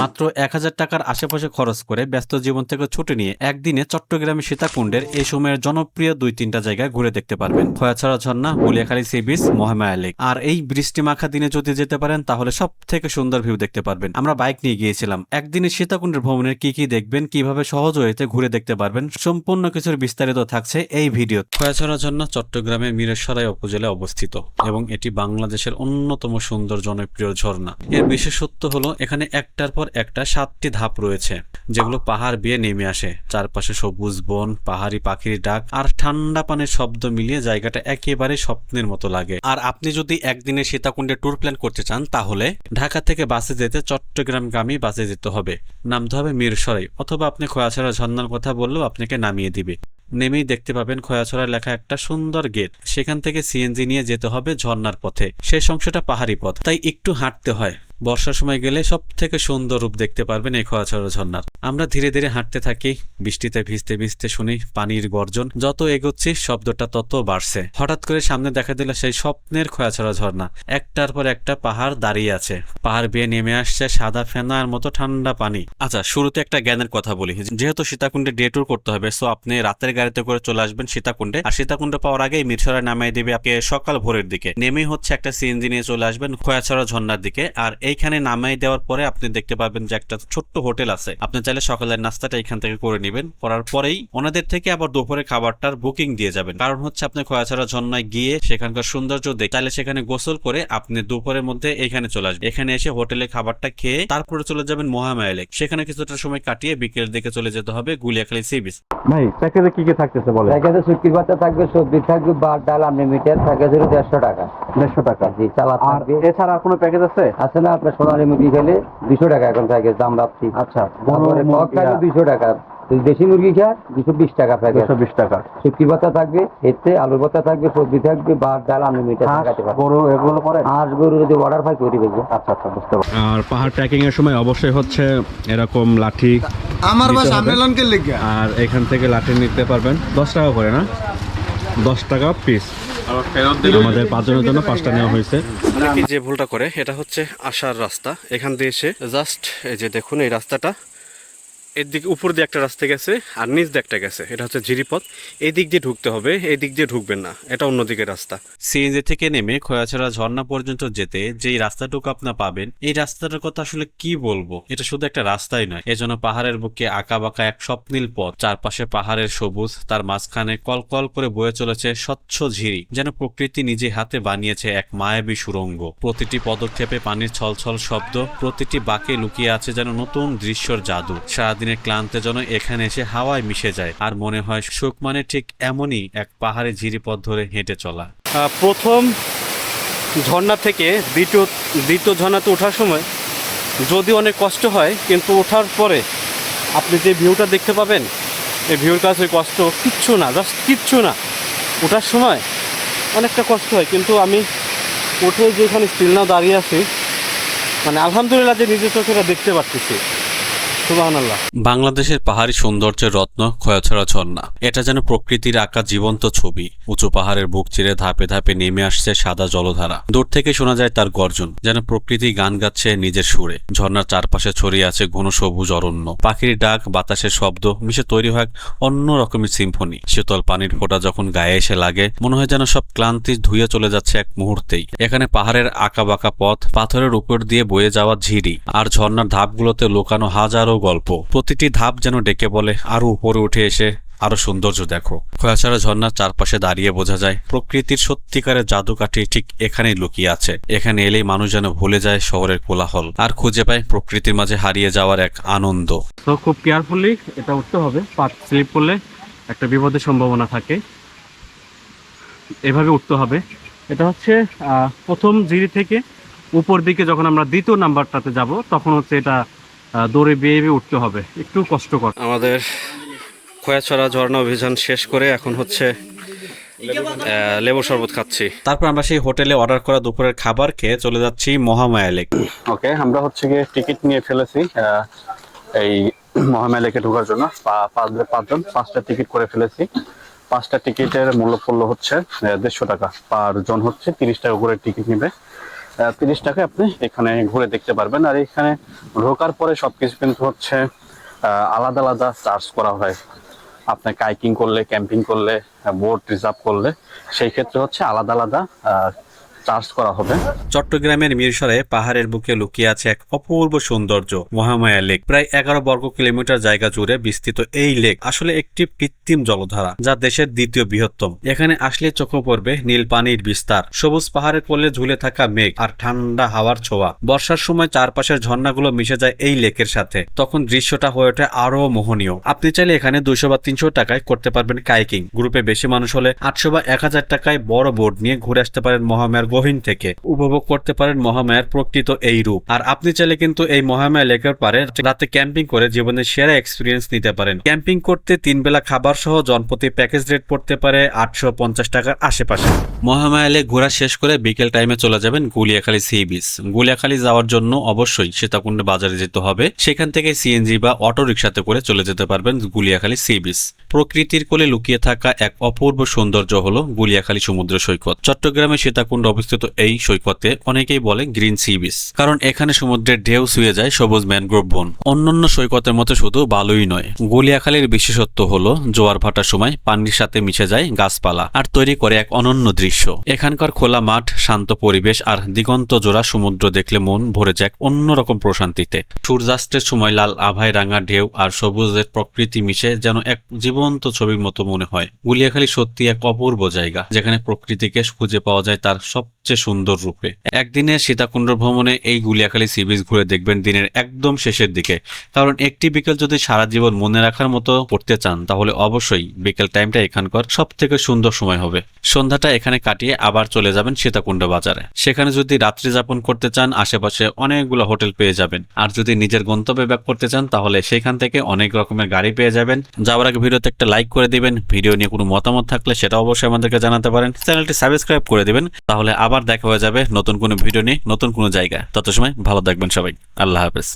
মাত্র এক হাজার টাকার আশেপাশে খরচ করে ব্যস্ত জীবন থেকে ছুটে নিয়ে একদিনে চট্টগ্রামে সীতাকুণ্ডের এই সময়ের জনপ্রিয় দুই তিনটা জায়গায় ঘুরে দেখতে পারবেন। খয়াছড়া ঝর্ণা Boliyakhali sea beach Mahamaya lake আর এই বৃষ্টি মাখা দিনে যদি যেতে পারেন, তাহলে সব থেকে সুন্দর ভিউ দেখতে পারবেন। আমরা বাইক নিয়ে গিয়েছিলাম। একদিনে সীতাকুণ্ডের ভ্রমণের কি কি দেখবেন, কীভাবে সহজ হয়েতে ঘুরে দেখতে পারবেন, সম্পূর্ণ কিছুর বিস্তারিত থাকছে এই ভিডিও খয়াছড়া ঝর্ণা চট্টগ্রামের মিরেশ্বরাই উপজেলায় অবস্থিত এবং এটি বাংলাদেশের অন্যতম সুন্দর জনপ্রিয় ঝর্ণা। এর বিশেষত্ব হলো, এখানে একটার পর একটা সাতটি ধাপ রয়েছে, যেগুলো পাহাড় বেয়ে নেমে আসে। চারপাশে সবুজ বন, পাহাড়ি পাখির ডাক আর ঠান্ডা পানির শব্দ মিলিয়ে জায়গাটা একেবারে স্বপ্নের মতো লাগে। আর আপনি যদি একদিনে সীতাকুণ্ডে ট্যুর প্ল্যান করতে চান, তাহলে ঢাকা থেকে বাসে যেতে চট্টগ্রামগামী বাসে যেতে হবে। নামতে হবে মিরসরাই, অথবা আপনি খয়াছড়া ঝর্ণার কথা বললেও আপনাকে নামিয়ে দিবে। নেমেই দেখতে পাবেন খয়াছড়া লেখা একটা সুন্দর গেট। সেখান থেকে সিএনজি নিয়ে যেতে হবে ঝর্ণার পথে। শেষ অংশটা পাহাড়ি পথ, তাই একটু হাঁটতে হয়। বর্ষার সময় গেলে সব থেকে সুন্দর রূপ দেখতে পারবেন এই খোয়াছড়া ঝর্ণার। আমরা ধীরে ধীরে হাঁটতে থাকি, বৃষ্টিতে ভিজতে ভিজতে শুনি পানির গর্জন, যত এগোচ্ছি শব্দটা তত বাড়ছে। হঠাৎ করে সামনে দেখা দিল সেই স্বপ্নের খোয়াছড়া ঝর্ণা। একটার পর একটা পাহাড় দাঁড়িয়ে আছে। পাহাড় বেয়ে নেমে আসছে সাদা ফেনার মতো ঠান্ডা পানি। আচ্ছা শুরুতে একটা জ্ঞানের কথা বলি। যেহেতু সীতাকুণ্ডে ডে ট্যুর করতে হবে, সো আপনি রাতের গাড়িতে করে চলে আসবেন সীতাকুণ্ডে। আর সীতাকুণ্ডে পাওয়ার আগেই মিরসরায় নামিয়ে দিবে আপনি সকাল ভোরের দিকে। নেমেই হচ্ছে একটা সিএনজি নিয়ে চলে আসবেন খোয়াছড়া ঝর্ণার দিকে। আর এইখানে নামাই দেওয়ার পরে আপনি দেখতে পাবেন যে একটা ছোট্ট হোটেল আছে। আপনি চাইলে সকালের নাস্তাটা এখান থেকে করে নেবেন। করার পরেই ওনাদের থেকে আবার দুপুরে খাবারটার বুকিং দিয়ে যাবেন। কারণ হচ্ছে আপনি খোয়াছড়া ঝর্ণায় গিয়ে সেখানকার সৌন্দর্য দেখে তাহলে সেখানে গোসল করে আপনি দুপুরের মধ্যে এখানে চলে আসবেন। এখানে এসে হোটেলে খাবারটা খেয়ে তারপরে চলে যাবেন মহামায়া লেক সেখানে কিছুটা সময় কাটিয়ে বিকেলের দিকে চলে যেতে হবে গুলিয়াখালী সি বিচ। ভাই প্যাকেজে কি কি থাকতেছে বলে প্যাকেজে শুটকির বাচ্চা থাকবে সবজি থাকবে বার ডাল আনলিমিটেড প্যাকেজ হলো দেড়শো টাকা। দেড়শো টাকা। জি চালা আর থাকবে। এছাড়া আর কোনো প্যাকেজ আছে? আছে না আপনার সোনালী মুরগি খেলে দুশো টাকা এখন প্যাকেজ দাম রাখছি আচ্ছা তারপরে কক থাকবে দুইশো টাকা। দেশি মুরগি খায় দুশো বিশ টাকা প্যাকেজ। দুশো বিশ টাকা। শুটকির বাচ্চা থাকবে এতে আলুর বাচ্চা থাকবে সবজি থাকবে বার ডাল আনলিমিটেড হাঁস টাকাতে পারবে। গরু এগুলো করে হাঁস গরু যদি অর্ডার পাই করে দেবো আচ্ছা আচ্ছা বুঝতে পারছি। আর পাহাড় ট্রেকিং এর সময় অবশ্যই হচ্ছে এরকম লাঠি আমার বাস হবে। আন্দোলনকে লিখে আর এখান থেকে লাঠি নিতে পারবেন। দশ টাকা করে না? দশ টাকা পিস আমাদের পাঁচজনের জন্য পাঁচটা নেওয়া হয়েছে। অনেকে যে ভুলটা করে এটা হচ্ছে আসার রাস্তা। এখান দিয়ে এসে জাস্ট এই যে দেখুন এই রাস্তাটা এর দিকে উপর দিয়ে একটা রাস্তা গেছে আর নিচ দিয়ে একটা গেছে। এটা হচ্ছে জিরিপথ। এই দিক দিয়ে ঢুকতে হবে এই দিক দিয়ে ঢুকবেন না। এটা অন্যদিকে রাস্তা। সিএনজি থেকে নেমে খয়াছড়া ঝর্ণা পর্যন্ত যেতে যেই রাস্তাটুকু আপনার পাবেন, এই রাস্তাটার কথা আসলে কি বলব? এটা শুধু একটা রাস্তাই নয় এজন্য পাহাড়ের বুকে আঁকা বাঁকা এক স্বপ্নীল পথ। চারপাশে পাহাড়ের সবুজ, তার মাঝখানে কলকল করে বয়ে চলেছে স্বচ্ছ ঝিরি, যেন প্রকৃতি নিজে হাতে বানিয়েছে এক মায়াবী সুরঙ্গ। প্রতিটি পদক্ষেপে পানির ছলছল শব্দ, প্রতিটি বাঁকে লুকিয়ে আছে যেন নতুন দৃশ্যর জাদু। সারাদিনের ক্লান্তে যেন এখানে এসে হাওয়ায় মিশে যায়। আর মনে হয় সুখ মানে ঠিক এমনই এক পাহাড়ে ঝিরিপথ ধরে হেঁটে চলা। প্রথম ঝর্ণা থেকে দ্বিতীয় দ্বিতীয় ঝর্ণাতে ওঠার সময় যদি অনেক কষ্ট হয়, কিন্তু ওঠার পরে আপনি যে ভিউটা দেখতে পাবেন, এই ভিউর কাছে কষ্ট কিচ্ছু না, জাস্ট কিচ্ছু না। ওঠার সময় অনেকটা কষ্ট হয়, কিন্তু আমি উঠে যেখানে স্টিল নাও দাঁড়িয়ে আছি মানে আলহামদুলিল্লাহ যে নিজের চোখেরা দেখতে পারতেছি। বাংলাদেশের পাহাড়ি সৌন্দর্যের রত্ন খয়াছড়া ঝর্ণা। এটা যেন প্রকৃতির আঁকা জীবন্ত ছবি। উঁচু পাহাড়ের বুক চিরে ধাপে ধাপে নেমে আসছে সাদা জলধারা। দূর থেকে শোনা যায় তার গর্জন, যেন প্রকৃতি গান গাচ্ছে নিজের সুরে। ঝর্ণার চারপাশে ছড়িয়ে আছে ঘন সবুজ অরণ্য। পাখির ডাক, বাতাসের শব্দ, মিশে তৈরি হয় অন্য রকমের সিম্ফনি। শীতল পানির ফোঁটা যখন গায়ে এসে লাগে, মনে হয় যেন সব ক্লান্তি ধুয়ে চলে যাচ্ছে এক মুহূর্তেই। এখানে পাহাড়ের আঁকা বাঁকা পথ, পাথরের উপর দিয়ে বয়ে যাওয়া ঝিরি। আর ঝর্ণার ধাপগুলোতে লুকানো হাজারো গল্প। প্রতিটি ধাপ যেন ডেকে বলে, আরও উপরে উঠে এসে, আরও সৌন্দর্য দেখো। খয়াছড়া ঝর্ণার চারপাশে দাঁড়িয়ে বোঝা যায়, প্রকৃতির সত্যিকারের জাদুকাঠি ঠিক এখানেই লুকিয়ে আছে। এখানে এলেই মানুষ যেন ভুলে যায় শহরের কোলাহল আর খুঁজে পায় প্রকৃতির মাঝে হারিয়ে যাওয়ার এক আনন্দ। তো খুব কেয়ারফুলি এটা উঠতে হবে। পাত স্লিপ করলে একটা বিপদের সম্ভাবনা থাকে। এভাবে উঠতে হবে। এটা হচ্ছে প্রথম জিরি থেকে উপর দিকে যখন আমরা দ্বিতীয় নাম্বারটাতে যাব, তখন হচ্ছে এটা দৌড়ে বেয়ে বেয়ে উঠতে হবে। একটু কষ্টকর আমাদের খয়াছড়া ঝর্ণা অভিযান শেষ করে এখন হচ্ছে লেবু শরবত খাচ্ছি। তারপর আমরা সেই হোটেলে অর্ডার করা দুপুরের খাবার খেয়ে চলে যাচ্ছি মহামায়া লেক। ওকে আমরা হচ্ছে গিয়ে টিকিট নিয়ে ফেলেছি এই মহামেয়া লেকে ঢোকার জন্য। পাঁচজন পাঁচটা টিকিট করে ফেলেছি। পাঁচটা টিকিটের মূল্য পড়ল হচ্ছে দেড়শো টাকা। পার জন হচ্ছে তিরিশ টাকা করে টিকিট নেবে। তিরিশ টাকায় আপনি এখানে ঘুরে দেখতে পারবেন। আর এখানে ঢোকার পরে সবকিছু কিন্তু হচ্ছে আলাদা আলাদা চার্জ করা হয়। আপনি কাইকিং করলে, ক্যাম্পিং করলে বোট রিজার্ভ করলে, সেই ক্ষেত্রে হচ্ছে আলাদা আলাদা চার্জ করা হবে। চট্টগ্রামের মিরসরে পাহাড়ের বুকে লুকিয়ে আছে এক অপূর্ব সৌন্দর্য, মহামায়া লেক। প্রায় এগারো বর্গ কিলোমিটার জায়গা জুড়ে বিস্তৃত এই লেক আসলে একটি কৃত্রিম জলধারা, যা দেশের দ্বিতীয় বৃহত্তম। এখানে আসলে চোখে পড়বে নীল পানির বিস্তার, সবুজ পাহাড়ের কোলে ঝুলে থাকা মেঘ আর ঠান্ডা হাওয়ার ছোঁয়া। বর্ষার সময় চারপাশের ঝর্ণাগুলো মিশে যায় এই লেকের সাথে, তখন দৃশ্যটা হয়ে ওঠে আরও মোহনীয়। আপনি চাইলে এখানে দুইশো বা তিনশো টাকায় করতে পারবেন কাইকিং। গ্রুপে বেশি মানুষ হলে আটশো বা এক হাজার টাকায় বড় বোর্ড নিয়ে ঘুরে আসতে পারেন মহামায়ার গহীন থেকে উপভোগ করতে পারেন মহামায়ার প্রকৃত এই রূপ। আর আপনি চাইলে কিন্তু এই মহামায়া লেকের পারে রাতে ক্যাম্পিং করে জীবনের সেরা এক্সপিরিয়েন্স নিতে পারেন। ক্যাম্পিং করতে তিন বেলা খাবার সহ জনপ্রতি প্যাকেজ রেট পড়তে পারে আটশো পঞ্চাশ টাকার আশেপাশে। মহামায়া লেক ঘোরা শেষ করে বিকেল টাইমে চলে যাবেন গুলিয়াখালী সি বিচ। গুলিয়াখালী যাওয়ার জন্য অবশ্যই সীতাকুণ্ড বাজারে যেতে হবে। সেখান থেকে সিএনজি বা অটো রিক্সাতে করে চলে যেতে পারবেন গুলিয়াখালী সি বিচ। প্রকৃতির কোলে লুকিয়ে থাকা এক অপূর্ব সৌন্দর্য হলো গুলিয়াখালী সমুদ্র সৈকত। চট্টগ্রামে সীতাকুণ্ড অবস্থিত এই সৈকতে অনেকেই বলে গ্রিন সি বিচ, কারণ এখানে সমুদ্রের ঢেউ শুয়ে যায় সবুজ ম্যানগ্রোভ বন। অন্যান্য সৈকতের মতো শুধু বালুই নয়, গুলিয়াখালীর বিশেষত্ব হলো জোয়ার ভাটার সময় পানির সাথে মিশে যায় গাছপালা আর তৈরি করে এক অনন্য দৃশ্য। এখানকার খোলা মাঠ, শান্ত পরিবেশ আর দিগন্ত জোড়া সমুদ্র দেখলে মন ভরে যায় অন্যরকম প্রশান্তিতে। সূর্যাস্তের সময় লাল আভায় রাঙা ঢেউ আর সবুজের প্রকৃতি মিশে যেন এক জীবন্ত ছবির মতো মনে হয়। গুলিয়াখালী সত্যি এক অপূর্ব জায়গা, যেখানে প্রকৃতিকে খুঁজে পাওয়া যায় তার সবচেয়ে সুন্দর রূপে। একদিনে সীতাকুণ্ড ভ্রমণে এই গুলিয়াখালী সি বিচ ঘুরে দেখবেন দিনের একদম শেষের দিকে। কারণ একটি বিকেল যদি সারা জীবন মনে রাখার মতো করতে চান, তাহলে অবশ্যই বিকেল টাইমটা এখানকার সব থেকে সুন্দর সময় হবে। সন্ধ্যাটা এখানে কাটিয়ে আবার চলে যাবেন সীতাকুণ্ড বাজারে। সেখানে যদি রাত্রি যাপন করতে চান, আশেপাশে অনেকগুলো হোটেল পেয়ে যাবেন। আর যদি নিজের গন্তব্যে ব্যাক করতে চান, তাহলে সেখান থেকে অনেক রকমের গাড়ি পেয়ে যাবেন। যাওয়ার আগে ভিডিওতে একটা লাইক করে দিবেন। ভিডিও নিয়ে কোনো মতামত থাকলে সেটা অবশ্যই আমাদেরকে জানাতে পারেন। চ্যানেলটি সাবস্ক্রাইব করে দিবেন। তাহলে আবার দেখা হয়ে যাবে নতুন কোনো ভিডিও নিয়ে, নতুন কোনো জায়গা তত সময় ভালো থাকবেন সবাই। আল্লাহ হাফেজ।